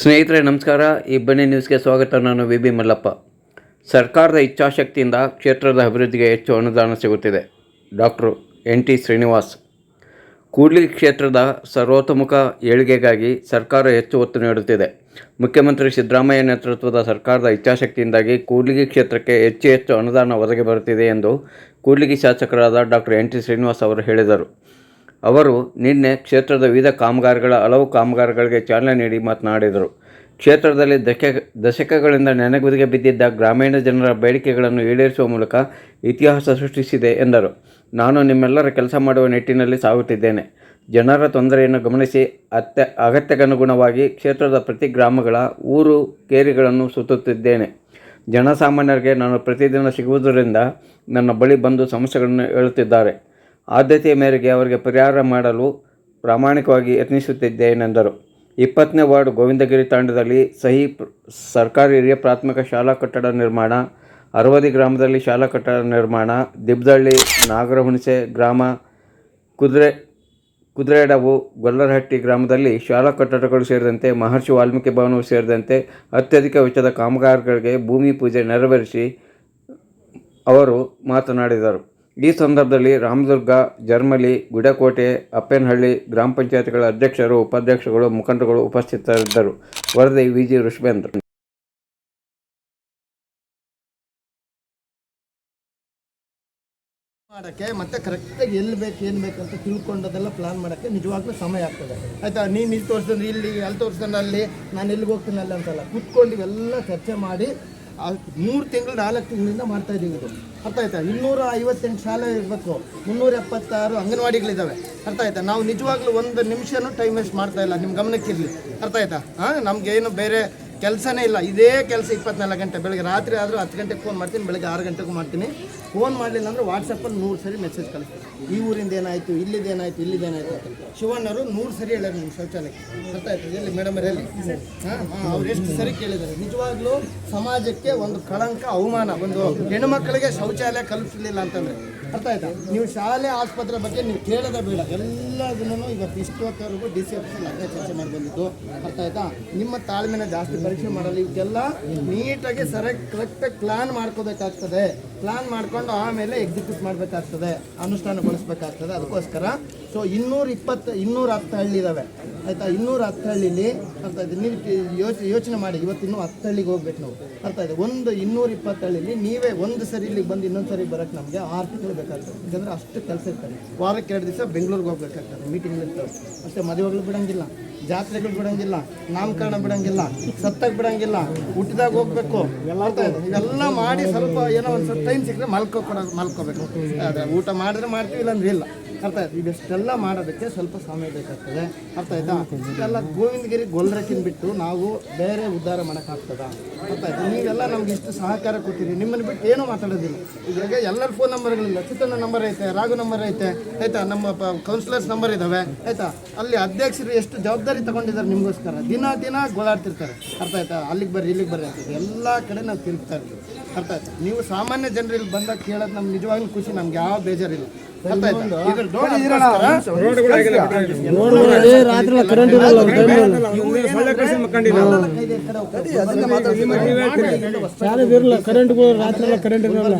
ಸ್ನೇಹಿತರೆ, ನಮಸ್ಕಾರ. ಈ ಬನ್ನಿ ನ್ಯೂಸ್ಗೆ ಸ್ವಾಗತ. ನಾನು ವಿ ಬಿ ಮಲ್ಲಪ್ಪ. ಸರ್ಕಾರದ ಇಚ್ಛಾಶಕ್ತಿಯಿಂದ ಕ್ಷೇತ್ರದ ಅಭಿವೃದ್ಧಿಗೆ ಹೆಚ್ಚು ಅನುದಾನ ಸಿಗುತ್ತಿದೆ. Doctor N T Srinivas. ಕೂಡ್ಲಿ ಕ್ಷೇತ್ರದ ಸರ್ವತೋಮುಖ ಏಳಿಗೆಗಾಗಿ ಸರ್ಕಾರ ಹೆಚ್ಚು ಒತ್ತು ನೀಡುತ್ತಿದೆ. ಮುಖ್ಯಮಂತ್ರಿ ಸಿದ್ದರಾಮಯ್ಯ ನೇತೃತ್ವದ ಸರ್ಕಾರದ ಇಚ್ಛಾಶಕ್ತಿಯಿಂದಾಗಿ ಕೂಡ್ಲಿಗಿ ಕ್ಷೇತ್ರಕ್ಕೆ ಹೆಚ್ಚು ಹೆಚ್ಚು ಅನುದಾನ ಒದಗಿ ಬರುತ್ತಿದೆ ಎಂದು ಕೂಡ್ಲಿಗಿ ಶಾಸಕರಾದ ಡಾಕ್ಟರ್ ಎನ್ ಟಿ ಶ್ರೀನಿವಾಸ್ ಅವರು ಹೇಳಿದರು. ಅವರು ನಿನ್ನೆ ಕ್ಷೇತ್ರದ ವಿವಿಧ ಕಾಮಗಾರಿಗಳ, ಹಲವು ಕಾಮಗಾರಿಗಳಿಗೆ ಚಾಲನೆ ನೀಡಿ ಮಾತನಾಡಿದರು. ಕ್ಷೇತ್ರದಲ್ಲಿ ದಶಕ, ದಶಕಗಳಿಂದ ನೆನೆಗುದಿಗೆ ಬಿದ್ದಿದ್ದ ಗ್ರಾಮೀಣ ಜನರ ಬೇಡಿಕೆಗಳನ್ನು ಈಡೇರಿಸುವ ಮೂಲಕ ಇತಿಹಾಸ ಸೃಷ್ಟಿಸಿದೆ ಎಂದರು. ನಾನು ನಿಮ್ಮೆಲ್ಲರ ಕೆಲಸ ಮಾಡುವ ನಿಟ್ಟಿನಲ್ಲಿ ಸಾಗುತ್ತಿದ್ದೇನೆ. ಜನರ ತೊಂದರೆಯನ್ನು ಗಮನಿಸಿ ಅತ್ಯ, ಅಗತ್ಯಕ್ಕನುಗುಣವಾಗಿ ಕ್ಷೇತ್ರದ ಪ್ರತಿ ಗ್ರಾಮಗಳ ಊರು, ಕೇರಿಗಳನ್ನು ಸುತ್ತುತ್ತಿದ್ದೇನೆ. ಜನಸಾಮಾನ್ಯರಿಗೆ ನಾನು ಪ್ರತಿದಿನ ಸಿಗುವುದರಿಂದ ನನ್ನ ಬಳಿ ಬಂದು ಸಮಸ್ಯೆಗಳನ್ನು ಹೇಳುತ್ತಿದ್ದಾರೆ. ಆದ್ಯತೆಯ ಮೇರೆಗೆ ಅವರಿಗೆ ಪರಿಹಾರ ಮಾಡಲು ಪ್ರಾಮಾಣಿಕವಾಗಿ ಯತ್ನಿಸುತ್ತಿದ್ದೇನೆಂದರು ಇಪ್ಪತ್ತನೇ ವಾರ್ಡ್ ಗೋವಿಂದಗಿರಿ ತಾಂಡದಲ್ಲಿ ಸಹಿ ಸರ್ಕಾರಿ ಹಿರಿಯ ಪ್ರಾಥಮಿಕ ಶಾಲಾ ಕಟ್ಟಡ ನಿರ್ಮಾಣ, ಅರವದಿ ಗ್ರಾಮದಲ್ಲಿ ಶಾಲಾ ಕಟ್ಟಡ ನಿರ್ಮಾಣ, ದಿಬ್ದಳ್ಳಿ, ನಾಗರಹುಣಸೆ ಗ್ರಾಮ, ಕುದುರೆ, ಕುದುರೆಡವು, ಗೊಲ್ಲರಹಟ್ಟಿ ಗ್ರಾಮದಲ್ಲಿ ಶಾಲಾ ಕಟ್ಟಡಗಳು ಸೇರಿದಂತೆ ಮಹರ್ಷಿ ವಾಲ್ಮೀಕಿ ಭವನವು ಸೇರಿದಂತೆ ಅತ್ಯಧಿಕ ವೆಚ್ಚದ ಕಾಮಗಾರಿಗಳಿಗೆ ಭೂಮಿ ಪೂಜೆ ನೆರವೇರಿಸಿ ಅವರು ಮಾತನಾಡಿದರು. ಈ ಸಂದರ್ಭದಲ್ಲಿ ರಾಮದುರ್ಗ, ಜರ್ಮಲಿ, ಗುಡಕೋಟೆ, ಅಪ್ಪೇನಹಳ್ಳಿ ಗ್ರಾಮ ಪಂಚಾಯತ್ಗಳ ಅಧ್ಯಕ್ಷರು ಉಪಾಧ್ಯಕ್ಷಗಳು ಮುಖಂಡರುಗಳು ಉಪಸ್ಥಿತರಿದ್ದರು. ವರದಿ ವಿಜಿ ಋಷಭೇಂದ್ರ ಮಾಡೋಕ್ಕೆ ಮತ್ತೆ ಕರೆಕ್ಟಾಗಿ ಎಲ್ಲಿ ಬೇಕು, ಏನು ಬೇಕು ಅಂತ ತಿಳ್ಕೊಂಡದೆಲ್ಲ ಪ್ಲಾನ್ ಮಾಡೋಕ್ಕೆ ನಿಜವಾಗ್ಲೂ ಸಮಯ ಆಗ್ತದೆ. ಆಯಿತಾ? ನೀನು ಇಲ್ಲಿ ತೋರಿಸಿದ್ರೆ ಇಲ್ಲಿ ಅಲ್ಲಿ ತೋರಿಸಿದ್ರೆ ಅಲ್ಲಿ ನಾನು ಎಲ್ಲಿಗೆ ಹೋಗ್ತೀನಿ ಅಲ್ಲಿ ಅಂತಲ್ಲ. ಕುತ್ಕೊಂಡು ಇವೆಲ್ಲ ಚರ್ಚೆ ಮಾಡಿ ಮೂರು ತಿಂಗಳು ನಾಲ್ಕು ತಿಂಗಳಿಂದ ಮಾಡ್ತಾ ಇದ್ದೀವಿ ಇದು. ಅರ್ಥ ಆಯ್ತಾ? ಇನ್ನೂರ ಐವತ್ತೆಂಟು ಶಾಲೆ ಇರಬೇಕು. ಮುನ್ನೂರ ಎಪ್ಪತ್ತಾರು ಅಂಗನವಾಡಿಗಳಿದ್ದಾವೆ ಅರ್ಥ ಆಯ್ತಾ? ನಾವು ನಿಜವಾಗ್ಲೂ ಒಂದು ನಿಮಿಷನೂ ಟೈಮ್ ವೇಸ್ಟ್ ಮಾಡ್ತಾ ಇಲ್ಲ. ನಿಮ್ಮ ಗಮನಕ್ಕಿರಲಿ. ಅರ್ಥ ಆಯ್ತಾ? ಹಾಂ ನಮಗೇನು ಬೇರೆ ಕೆಲಸನೇ ಇಲ್ಲ. ಇದೇ ಕೆಲಸ ಇಪ್ಪತ್ನಾಲ್ಕು ಗಂಟೆ ಬೆಳಗ್ಗೆ ರಾತ್ರಿ ಆದರೂ ಹತ್ತು ಗಂಟೆಗೆ ಫೋನ್ ಮಾಡ್ತೀನಿ ಬೆಳಗ್ಗೆ ಆರು ಗಂಟೆಗೂ ಮಾಡ್ತೀನಿ. ಫೋನ್ ಮಾಡಲಿಲ್ಲ ಅಂದರೆ ವಾಟ್ಸಪ್ಪಲ್ಲಿ ನೂರು ಸರಿ ಮೆಸೇಜ್ ಕಳಿಸ್ತೀನಿ ಈ ಊರಿಂದ ಏನಾಯಿತು ಇಲ್ಲಿದ್ದೇನಾಯಿತು ಇಲ್ಲಿದ್ದೇನಾಯಿತು ಅಂತ. ಶಿವಣ್ಣರು ನೂರು ಸರಿ ಹೇಳ್ಯಾರ ನಿಮ್ಮ ಶೌಚಾಲಯಕ್ಕೆ. ಗೊತ್ತಾಯ್ತು? ಎಲ್ಲಿ ಮೇಡಮ್ ಎಲ್ಲಿ? ಹಾಂ ಅವ್ರು ಎಷ್ಟು ಸರಿ ಕೇಳಿದ್ದಾರೆ. ನಿಜವಾಗ್ಲೂ ಸಮಾಜಕ್ಕೆ ಒಂದು ಕಳಂಕ ಅವಮಾನ ಒಂದು ಹೆಣ್ಣುಮಕ್ಕಳಿಗೆ ಶೌಚಾಲಯ ಕಲ್ಪಿಸಲಿಲ್ಲ ಅಂತಂದರೆ. ಅರ್ಥ ಆಯ್ತಾ ನೀವು ಶಾಲೆ ಆಸ್ಪತ್ರೆ ಬಗ್ಗೆ ನೀವು ಕೇಳೋದೇ ಬೇಡ. ಎಲ್ಲದನ್ನು ಈಗ ಇಷ್ಟೊತ್ತವರೆಗೂ ಡಿ ಸಿ ಆಫೀಸಲ್ಲಿ ಅದೇ ಚರ್ಚೆ ಮಾಡಿ ಬಂದಿದ್ದು. ಅರ್ಥ ಆಯ್ತಾ ನಿಮ್ಮ ತಾಳ್ಮೆನ ಜಾಸ್ತಿ ಪರೀಕ್ಷೆ ಮಾಡಲ್ಲ ಇವಕ್ಕೆಲ್ಲ ನೀಟಾಗಿ ಸರಿಯಾಗಿ ಕರೆಕ್ಟಾಗಿ ಪ್ಲಾನ್ ಮಾಡ್ಕೋಬೇಕಾಗ್ತದೆ. ಪ್ಲಾನ್ ಮಾಡ್ಕೊಂಡು ಆಮೇಲೆ ಎಕ್ಸಿಕ್ಯೂಟ್ ಮಾಡಬೇಕಾಗ್ತದೆ, ಅನುಷ್ಠಾನಗೊಳಿಸ್ಬೇಕಾಗ್ತದೆ. ಅದಕ್ಕೋಸ್ಕರ ಸೊ ಇನ್ನೂರ ಇಪ್ಪತ್ತು, ಇನ್ನೂರ ಹತ್ತು ಹಳ್ಳಿ ಇದ್ದಾವೆ ಆಯಿತಾ? ಇನ್ನೂರ ಹತ್ತು ಹಳ್ಳಿಲಿ ಅಂತ ಇದೆ ನೀವು ಯೋಚನೆ ಮಾಡಿ. ಇವತ್ತು ಇನ್ನೂ ಹತ್ತು ಹಳ್ಳಿಗೆ ಹೋಗ್ಬೇಕು ನಾವು. ಅರ್ಥ ಇದೆ ಒಂದು ಇನ್ನೂರ ಇಪ್ಪತ್ತು ಹಳ್ಳಿಲಿ ನೀವೇ ಒಂದು ಸರಿ ಇಲ್ಲಿಗೆ ಬಂದು ಇನ್ನೊಂದು ಸರಿ ಬರೋಕ್ಕೆ ನಮಗೆ ಆರು ತಿಂಗಳು ಬೇಕಾಗ್ತದೆ. ಯಾಕಂದರೆ ಅಷ್ಟು ಕೆಲಸ ಇರ್ತದೆ. ವಾರಕ್ಕೆ ಎರಡು ದಿವಸ ಬೆಂಗಳೂರಿಗೆ ಹೋಗ್ಬೇಕಾಗ್ತದೆ. ಮೀಟಿಂಗ್ ಇರ್ತವೆ ಅಷ್ಟೇ ಮದುವೆಗಳು ಬಿಡೋಂಗಿಲ್ಲ. ಜಾತ್ರೆಗಳು ಬಿಡೋಂಗಿಲ್ಲ. ನಾಮಕರಣ ಬಿಡಂಗಿಲ್ಲ. ಸತ್ತಾಗ ಬಿಡಂಗಿಲ್ಲ ಹುಟ್ಟಿದಾಗ ಹೋಗ್ಬೇಕು. ಎಲ್ಲ ಇವೆಲ್ಲ ಮಾಡಿ ಸ್ವಲ್ಪ ಏನೋ ಒಂದು ಸ್ವಲ್ಪ ಟೈಮ್ ಸಿಕ್ಕರೆ ಮಲ್ಕೋ ಕೊಡೋದು ಮಲ್ಕೋಬೇಕು. ಅದೇ, ಊಟ ಮಾಡಿದ್ರೆ ಮಾಡ್ತೀವಿ ಇಲ್ಲಾಂದ್ರೆ ಇಲ್ಲ. ಅರ್ಥ ಆಯ್ತು. ಇವೆಷ್ಟೆಲ್ಲ ಮಾಡೋದಕ್ಕೆ ಸ್ವಲ್ಪ ಸಮಯ ಬೇಕಾಗ್ತದೆ. ಅರ್ಥ ಆಯ್ತಾ? ಇದೆಲ್ಲ ಗೋವಿಂದಗಿರಿ ಗೊಲ್ರಕ್ಕಿನ ಬಿಟ್ಟು ನಾವು ಬೇರೆ ಉದ್ಧಾರ ಮಾಡೋಕ್ಕಾಗ್ತದ? ಅರ್ಥ ಆಯ್ತು? ನೀವೆಲ್ಲ ನಮ್ಗೆ ಇಷ್ಟು ಸಹಕಾರ ಕೊಟ್ಟಿರಿ ನಿಮ್ಮನ್ನು ಬಿಟ್ಟು ಏನೂ ಮಾತಾಡೋದಿಲ್ಲ. ಇದ್ರಾಗ ಎಲ್ಲರ ಫೋನ್ ನಂಬರ್ಗಳಿಲ್ಲ ಚಿತ್ರ ನಂಬರ್ ಐತೆ, ರಾಘು ನಂಬರ್ ಐತೆ, ಆಯ್ತಾ? ನಮ್ಮ ಕೌನ್ಸಿಲರ್ಸ್ ನಂಬರ್ ಇದ್ದಾವೆ ಆಯ್ತಾ? ಅಲ್ಲಿ ಅಧ್ಯಕ್ಷರು ಎಷ್ಟು ಜವಾಬ್ದಾರಿ ತಗೊಂಡಿದ್ದಾರೆ ನಿಮಗೋಸ್ಕರ? ದಿನ ದಿನ ಗೋಳಾಡ್ತಿರ್ತಾರೆ. ಅರ್ಥ ಆಯ್ತಾ? ಅಲ್ಲಿಗೆ ಬರ್ರಿ, ಇಲ್ಲಿಗೆ ಬರ್ರಿ ಅಂತ. ಎಲ್ಲ ಕಡೆ ನಾವು ತಿರುಗ್ತಾ ಇರ್ತೀವಿ. ಅರ್ಥ ಆಯ್ತು? ನೀವು ಸಾಮಾನ್ಯ ಜನರಿಗೆ ಬಂದಕ್ಕೆ ಬಂದಾಗ ಕೇಳೋದು ನಮ್ಗೆ ನಿಜವಾಗ್ಲೂ ಖುಷಿ ನಮ್ಗೆ ಯಾವ ಬೇಜಾರಿಲ್ಲ. ಅರ್ಥ ಆಯ್ತಾ? ಇದ್ರ ರಾತ್ರಿ ಕರೆಂಟ್ ಇರಲ್ಲ ಕರೆಂಟ್ ರಾತ್ರಿ ಎಲ್ಲ ಕರೆಂಟ್ ಇರಲ್ಲ.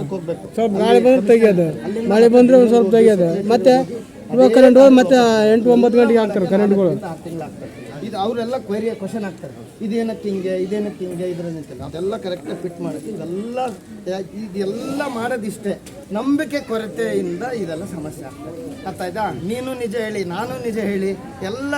ಸ್ವಲ್ಪ ಗಾಳಿ ಬಂದ್ರೆ ತೆಗಿಯೋದು. ಮಳೆ ಬಂದ್ರೆ ಒಂದು ಸ್ವಲ್ಪ ತೆಗಿಯೋದು. ಮತ್ತೆ ಇವಾಗ ಕರೆಂಟ್ ಹೋಗಿ ಮತ್ತೆ ಎಂಟು ಒಂಬತ್ತು ಗಂಟೆಗೆ ಹಾಕ್ತಾರೆ ಕರೆಂಟ್ಗಳು ಇದು ಅವರೆಲ್ಲ ಕ್ವೈರಿ ಕ್ವಶನ್ ಆಗ್ತಾರೆ ಇದೇನಕ್ಕೆ ಹಿಂಗೆ ಇದೇನಕ್ಕೆ ಹಿಂಗೆ ಇದ್ರಂತಿಲ್ಲ ಅದೆಲ್ಲ ಕರೆಕ್ಟಾಗಿ ಫಿಟ್ ಮಾಡೋದು ಇದೆಲ್ಲ ಇದೆಲ್ಲ ಮಾಡೋದಿಷ್ಟೇ. ನಂಬಿಕೆ ಕೊರತೆಯಿಂದ ಇದೆಲ್ಲ ಸಮಸ್ಯೆ ಆಗ್ತದೆ. ಅರ್ಥ ಆಯ್ತಾ? ನೀನು ನಿಜ ಹೇಳಿ, ನಾನು ನಿಜ ಹೇಳಿ ಎಲ್ಲ